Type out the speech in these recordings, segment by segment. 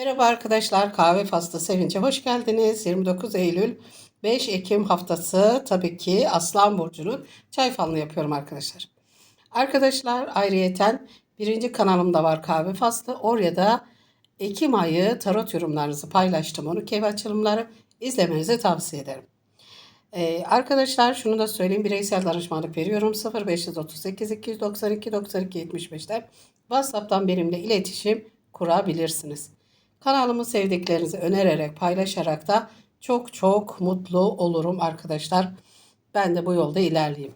Merhaba arkadaşlar, kahve faslı sevince hoş geldiniz. 29 Eylül 5 Ekim haftası tabii ki Aslan Burcu'nun çay falını yapıyorum arkadaşlar. Arkadaşlar ayrıyeten birinci kanalımda var kahve faslı. Oraya da Ekim ayı tarot yorumlarınızı paylaştım. Onu kev açılımları izlemenizi tavsiye ederim. Ee, arkadaşlar şunu da söyleyeyim. Bireysel danışmanlık veriyorum. 0538 292 92 75'te WhatsApp'tan benimle iletişim kurabilirsiniz. Kanalımı sevdiklerinizi önererek, paylaşarak da çok çok mutlu olurum arkadaşlar. Ben de bu yolda ilerleyeyim.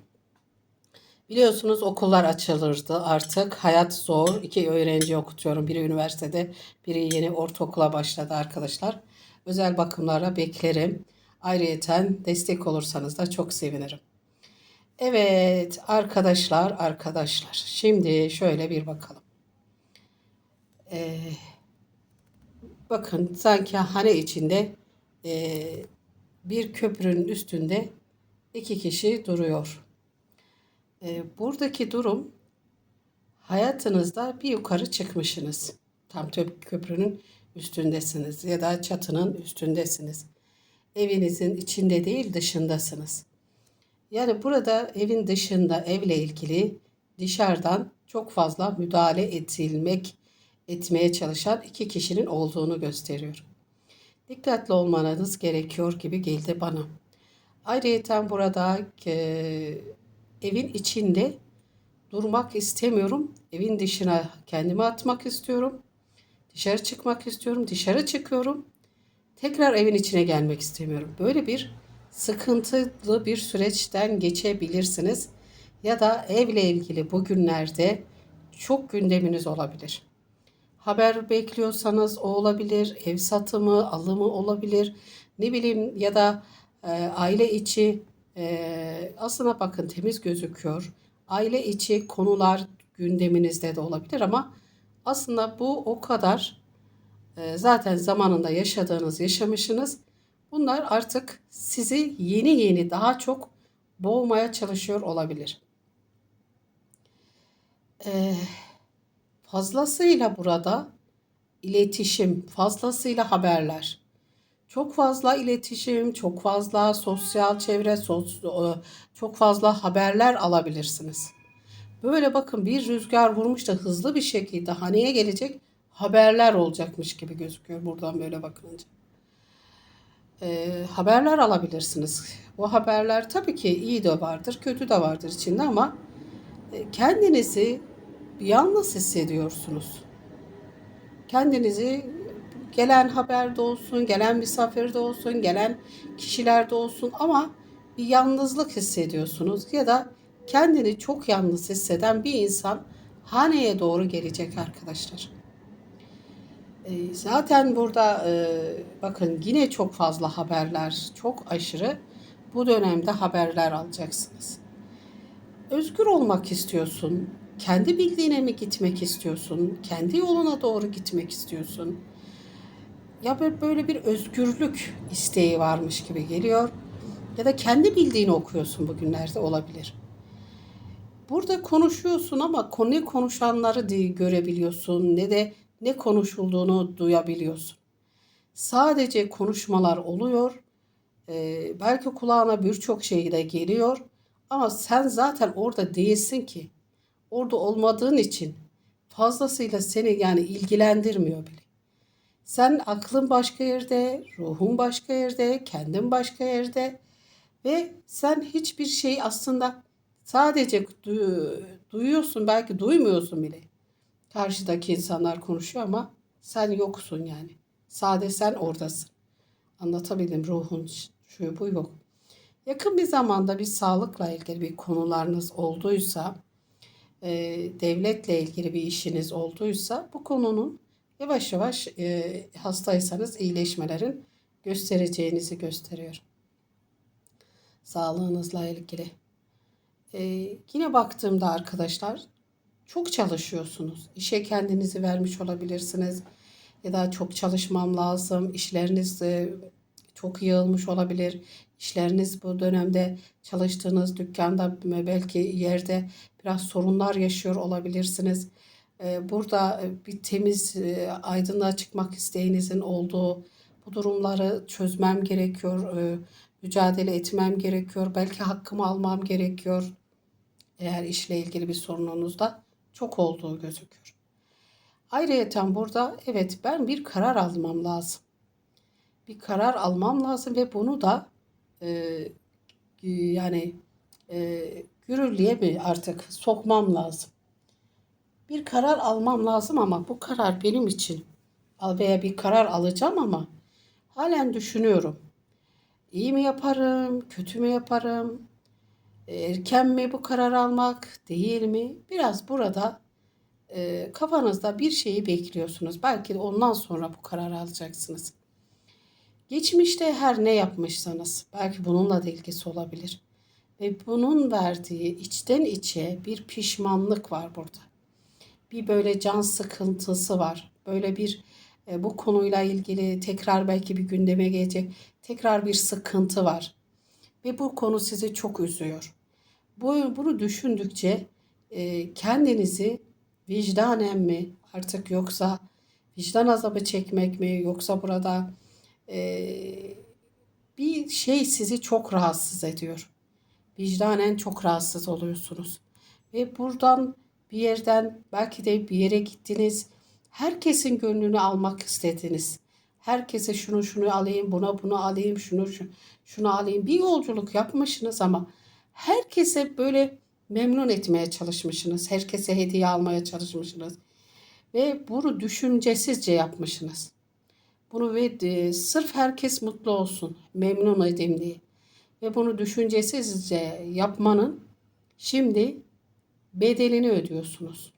Biliyorsunuz okullar açılırdı artık. Hayat zor. İki öğrenci okutuyorum. Biri üniversitede, biri yeni ortaokula başladı arkadaşlar. Özel bakımlara beklerim. Ayrıyeten destek olursanız da çok sevinirim. Evet arkadaşlar, arkadaşlar. Şimdi şöyle bir bakalım. Ee, bakın sanki hane içinde e, bir köprünün üstünde iki kişi duruyor. E, buradaki durum hayatınızda bir yukarı çıkmışsınız. Tam köprünün üstündesiniz ya da çatının üstündesiniz. Evinizin içinde değil dışındasınız. Yani burada evin dışında evle ilgili dışarıdan çok fazla müdahale edilmek etmeye çalışan iki kişinin olduğunu gösteriyor. Dikkatli olmanız gerekiyor gibi geldi bana. Ayrıca burada e, evin içinde durmak istemiyorum. Evin dışına kendimi atmak istiyorum. Dışarı çıkmak istiyorum. Dışarı çıkıyorum. Tekrar evin içine gelmek istemiyorum. Böyle bir sıkıntılı bir süreçten geçebilirsiniz. Ya da evle ilgili bugünlerde çok gündeminiz olabilir. Haber bekliyorsanız o olabilir, ev satımı, alımı olabilir. Ne bileyim ya da e, aile içi e, aslına bakın temiz gözüküyor. Aile içi konular gündeminizde de olabilir ama aslında bu o kadar e, zaten zamanında yaşadığınız, yaşamışsınız. Bunlar artık sizi yeni yeni daha çok boğmaya çalışıyor olabilir. Eee Fazlasıyla burada iletişim, fazlasıyla haberler. Çok fazla iletişim, çok fazla sosyal çevre, çok fazla haberler alabilirsiniz. Böyle bakın bir rüzgar vurmuş da hızlı bir şekilde haneye gelecek haberler olacakmış gibi gözüküyor buradan böyle bakınca. Ee, haberler alabilirsiniz. Bu haberler tabii ki iyi de vardır, kötü de vardır içinde ama e, kendinizi yalnız hissediyorsunuz. Kendinizi gelen haberde olsun, gelen misafirde olsun, gelen kişilerde olsun ama bir yalnızlık hissediyorsunuz ya da kendini çok yalnız hisseden bir insan haneye doğru gelecek arkadaşlar. E, zaten burada e, bakın yine çok fazla haberler, çok aşırı bu dönemde haberler alacaksınız. Özgür olmak istiyorsun kendi bildiğine mi gitmek istiyorsun? Kendi yoluna doğru gitmek istiyorsun? Ya böyle bir özgürlük isteği varmış gibi geliyor. Ya da kendi bildiğini okuyorsun bugünlerde olabilir. Burada konuşuyorsun ama ne konuşanları değil görebiliyorsun ne de ne konuşulduğunu duyabiliyorsun. Sadece konuşmalar oluyor. Ee, belki kulağına birçok şey de geliyor ama sen zaten orada değilsin ki orada olmadığın için fazlasıyla seni yani ilgilendirmiyor bile. Sen aklın başka yerde, ruhun başka yerde, kendin başka yerde ve sen hiçbir şey aslında sadece duyuyorsun belki duymuyorsun bile. Karşıdaki insanlar konuşuyor ama sen yoksun yani. Sade sen oradasın. Anlatabildim ruhun şu bu yok. Yakın bir zamanda bir sağlıkla ilgili bir konularınız olduysa e, devletle ilgili bir işiniz olduysa bu konunun yavaş yavaş e, hastaysanız iyileşmelerin göstereceğinizi gösteriyor. Sağlığınızla ilgili. E, yine baktığımda arkadaşlar çok çalışıyorsunuz. İşe kendinizi vermiş olabilirsiniz. Ya da çok çalışmam lazım. İşleriniz e, çok yığılmış olabilir. İşleriniz bu dönemde çalıştığınız dükkanda belki yerde biraz sorunlar yaşıyor olabilirsiniz. e, burada e, bir temiz e, aydınlığa çıkmak isteğinizin olduğu bu durumları çözmem gerekiyor. mücadele etmem gerekiyor. Belki hakkımı almam gerekiyor. Eğer işle ilgili bir sorununuzda çok olduğu gözüküyor. Ayrıyeten burada evet ben bir karar almam lazım. Bir karar almam lazım ve bunu da e, e, yani e, yürürlüğe mi artık sokmam lazım. Bir karar almam lazım ama bu karar benim için veya bir karar alacağım ama halen düşünüyorum. İyi mi yaparım, kötü mü yaparım? Erken mi bu karar almak, değil mi? Biraz burada e, kafanızda bir şeyi bekliyorsunuz. Belki ondan sonra bu kararı alacaksınız. Geçmişte her ne yapmışsanız belki bununla da ilgisi olabilir. Ve bunun verdiği içten içe bir pişmanlık var burada. Bir böyle can sıkıntısı var. Böyle bir e, bu konuyla ilgili tekrar belki bir gündeme gelecek tekrar bir sıkıntı var. Ve bu konu sizi çok üzüyor. Bu, bunu düşündükçe e, kendinizi vicdanen mi artık yoksa vicdan azabı çekmek mi yoksa burada e, bir şey sizi çok rahatsız ediyor. Vicdanen çok rahatsız oluyorsunuz. Ve buradan bir yerden belki de bir yere gittiniz. Herkesin gönlünü almak istediniz. Herkese şunu şunu alayım, buna bunu alayım, şunu şunu, şunu alayım. Bir yolculuk yapmışsınız ama herkese böyle memnun etmeye çalışmışsınız. Herkese hediye almaya çalışmışsınız. Ve bunu düşüncesizce yapmışsınız. Bunu ve e, sırf herkes mutlu olsun, memnun edeyim diye. Ve bunu düşüncesizce yapmanın şimdi bedelini ödüyorsunuz.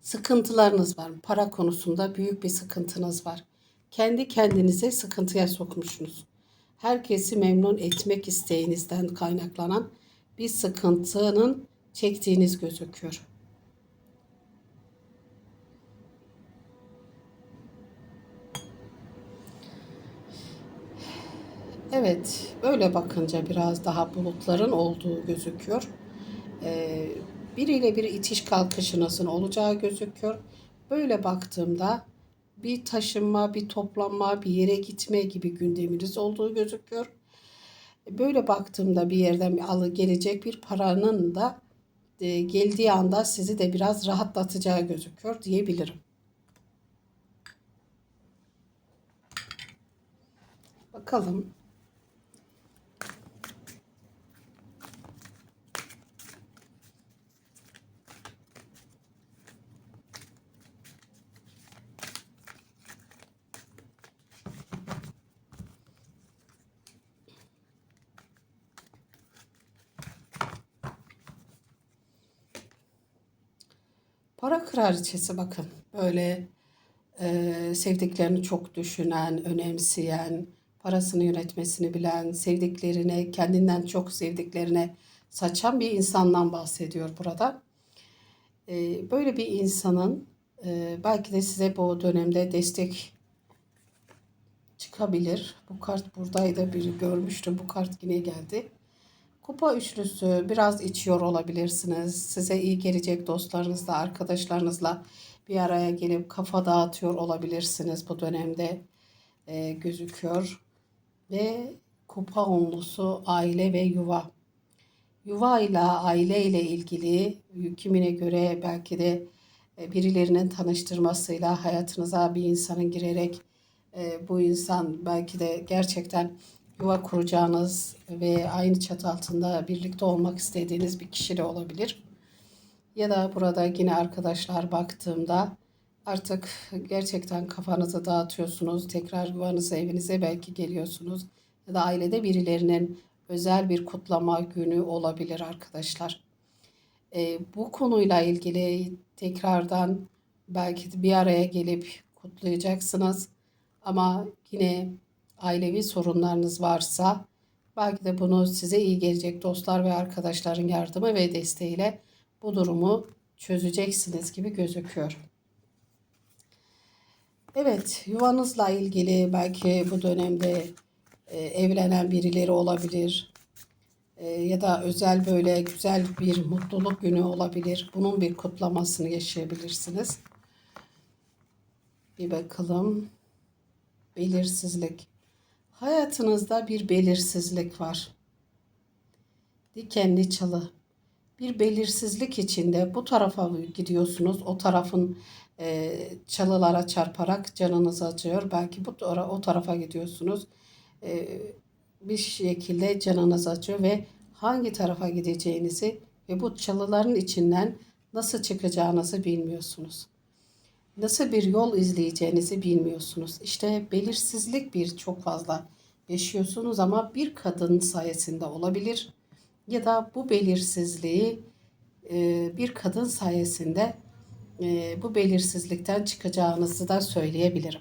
Sıkıntılarınız var. Para konusunda büyük bir sıkıntınız var. Kendi kendinize sıkıntıya sokmuşsunuz. Herkesi memnun etmek isteğinizden kaynaklanan bir sıkıntının çektiğiniz gözüküyor. Evet, böyle bakınca biraz daha bulutların olduğu gözüküyor. Ee, biriyle bir itiş kalkışınızın olacağı gözüküyor. Böyle baktığımda bir taşınma, bir toplanma, bir yere gitme gibi gündeminiz olduğu gözüküyor. Böyle baktığımda bir yerden bir alı gelecek bir paranın da e, geldiği anda sizi de biraz rahatlatacağı gözüküyor diyebilirim. Bakalım Para kraliçesi bakın. Böyle e, sevdiklerini çok düşünen, önemseyen, parasını yönetmesini bilen, sevdiklerine, kendinden çok sevdiklerine saçan bir insandan bahsediyor burada. E, böyle bir insanın e, belki de size bu dönemde destek çıkabilir. Bu kart buradaydı, biri görmüştü. Bu kart yine geldi. Kupa üçlüsü biraz içiyor olabilirsiniz. Size iyi gelecek dostlarınızla, arkadaşlarınızla bir araya gelip kafa dağıtıyor olabilirsiniz bu dönemde e, gözüküyor. Ve kupa onlusu aile ve yuva. Yuva ile aile ile ilgili kimine göre belki de e, birilerinin tanıştırmasıyla hayatınıza bir insanın girerek e, bu insan belki de gerçekten yuva kuracağınız ve aynı çatı altında birlikte olmak istediğiniz bir kişi de olabilir. Ya da burada yine arkadaşlar baktığımda artık gerçekten kafanızı dağıtıyorsunuz. Tekrar yuvanıza, evinize belki geliyorsunuz. Ya da ailede birilerinin özel bir kutlama günü olabilir arkadaşlar. E, bu konuyla ilgili tekrardan belki bir araya gelip kutlayacaksınız. Ama yine ailevi sorunlarınız varsa belki de bunu size iyi gelecek dostlar ve arkadaşların yardımı ve desteğiyle bu durumu çözeceksiniz gibi gözüküyor. Evet, yuvanızla ilgili belki bu dönemde e, evlenen birileri olabilir. e, ya da özel böyle güzel bir mutluluk günü olabilir. Bunun bir kutlamasını yaşayabilirsiniz. Bir bakalım. Belirsizlik. Hayatınızda bir belirsizlik var. Dikenli çalı. Bir belirsizlik içinde bu tarafa gidiyorsunuz. O tarafın e, çalılara çarparak canınız acıyor. Belki bu tara- o tarafa gidiyorsunuz. E, bir şekilde canınız acıyor ve hangi tarafa gideceğinizi ve bu çalıların içinden nasıl çıkacağınızı bilmiyorsunuz. Nasıl bir yol izleyeceğinizi bilmiyorsunuz. İşte belirsizlik bir çok fazla yaşıyorsunuz ama bir kadın sayesinde olabilir ya da bu belirsizliği e, bir kadın sayesinde e, bu belirsizlikten çıkacağınızı da söyleyebilirim.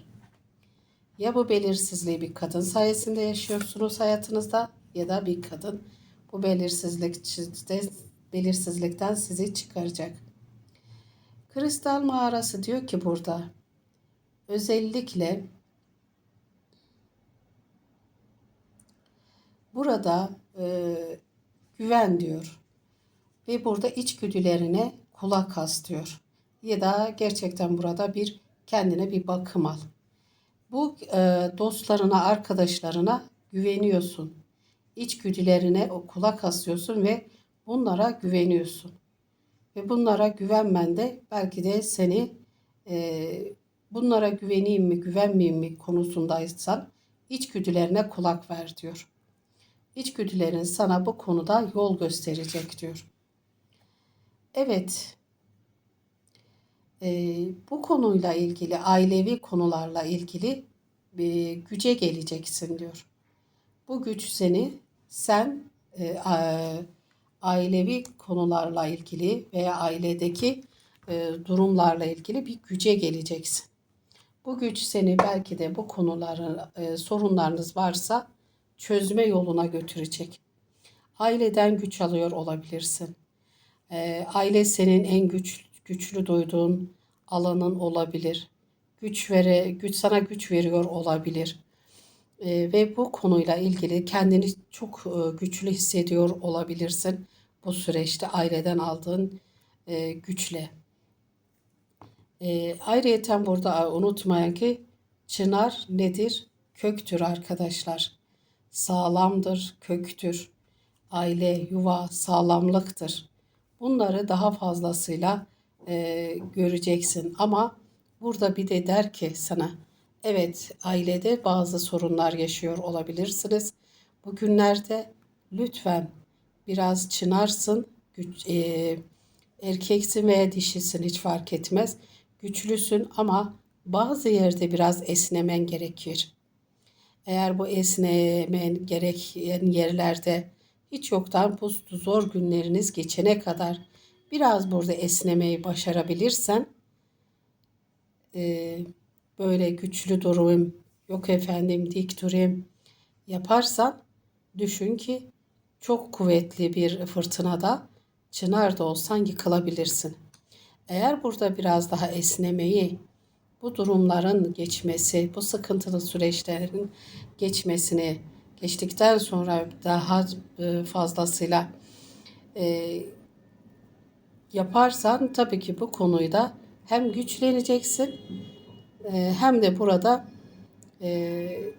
Ya bu belirsizliği bir kadın sayesinde yaşıyorsunuz hayatınızda ya da bir kadın bu belirsizlikte belirsizlikten sizi çıkaracak. Kristal mağarası diyor ki burada özellikle burada e, güven diyor ve burada içgüdülerine kulak as diyor ya da gerçekten burada bir kendine bir bakım al. Bu e, dostlarına, arkadaşlarına güveniyorsun. İçgüdülerine o kulak asıyorsun ve bunlara güveniyorsun. Ve bunlara güvenmen de belki de seni e, bunlara güveneyim mi, güvenmeyeyim mi konusundaysan içgüdülerine kulak ver diyor. İçgüdülerin sana bu konuda yol gösterecek diyor. Evet, e, bu konuyla ilgili, ailevi konularla ilgili bir güce geleceksin diyor. Bu güç seni sen e, a, ailevi konularla ilgili veya ailedeki e, durumlarla ilgili bir güce geleceksin. Bu güç seni belki de bu konuların e, sorunlarınız varsa çözme yoluna götürecek. Aileden güç alıyor olabilirsin. E, aile senin en güç güçlü duyduğun alanın olabilir. Güç vere güç sana güç veriyor olabilir. Ve bu konuyla ilgili kendini çok güçlü hissediyor olabilirsin bu süreçte aileden aldığın e, güçle. E, ayrıyeten burada unutmayın ki çınar nedir? Köktür arkadaşlar. Sağlamdır, köktür. Aile, yuva, sağlamlıktır. Bunları daha fazlasıyla e, göreceksin. Ama burada bir de der ki sana, evet ailede bazı sorunlar yaşıyor olabilirsiniz. Bugünlerde lütfen biraz çınarsın, güç, e, erkeksin veya dişisin hiç fark etmez. Güçlüsün ama bazı yerde biraz esnemen gerekir. Eğer bu esnemen gereken yerlerde hiç yoktan bu zor günleriniz geçene kadar biraz burada esnemeyi başarabilirsen e, böyle güçlü durayım, yok efendim dik durayım yaparsan düşün ki çok kuvvetli bir fırtınada çınar da olsan yıkılabilirsin. Eğer burada biraz daha esnemeyi, bu durumların geçmesi, bu sıkıntılı süreçlerin geçmesini geçtikten sonra daha e, fazlasıyla e, yaparsan tabii ki bu konuyu da hem güçleneceksin e, hem de burada e,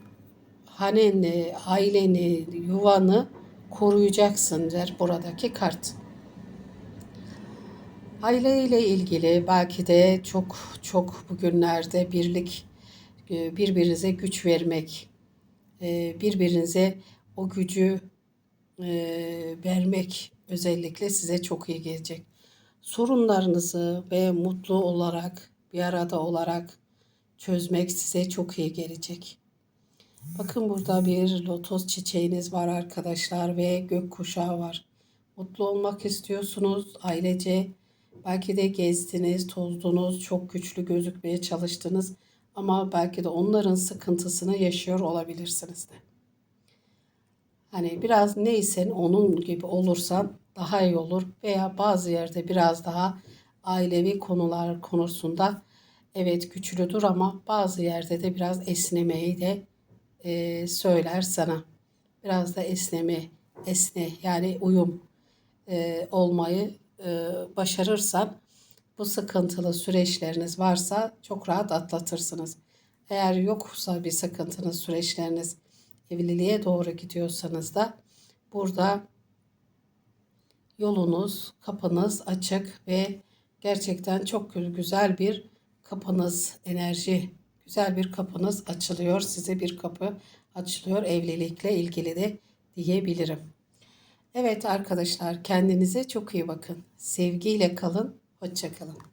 haneni, aileni, yuvanı koruyacaksın der buradaki kart. Aile ile ilgili belki de çok çok bugünlerde birlik e, birbirinize güç vermek, e, birbirinize o gücü e, vermek özellikle size çok iyi gelecek. Sorunlarınızı ve mutlu olarak bir arada olarak çözmek size çok iyi gelecek. Bakın burada bir lotos çiçeğiniz var arkadaşlar ve gökkuşağı var. Mutlu olmak istiyorsunuz ailece. Belki de gezdiniz, tozdunuz, çok güçlü gözükmeye çalıştınız. Ama belki de onların sıkıntısını yaşıyor olabilirsiniz de. Hani biraz neysen onun gibi olursan daha iyi olur. Veya bazı yerde biraz daha ailevi konular konusunda evet güçlüdür ama bazı yerde de biraz esnemeyi de e, söyler sana. Biraz da esneme esne yani uyum e, olmayı e, başarırsan bu sıkıntılı süreçleriniz varsa çok rahat atlatırsınız. Eğer yoksa bir sıkıntınız süreçleriniz evliliğe doğru gidiyorsanız da burada yolunuz, kapınız açık ve gerçekten çok gü- güzel bir kapınız, enerji, güzel bir kapınız açılıyor. Size bir kapı açılıyor evlilikle ilgili de diyebilirim. Evet arkadaşlar kendinize çok iyi bakın. Sevgiyle kalın, hoşça kalın.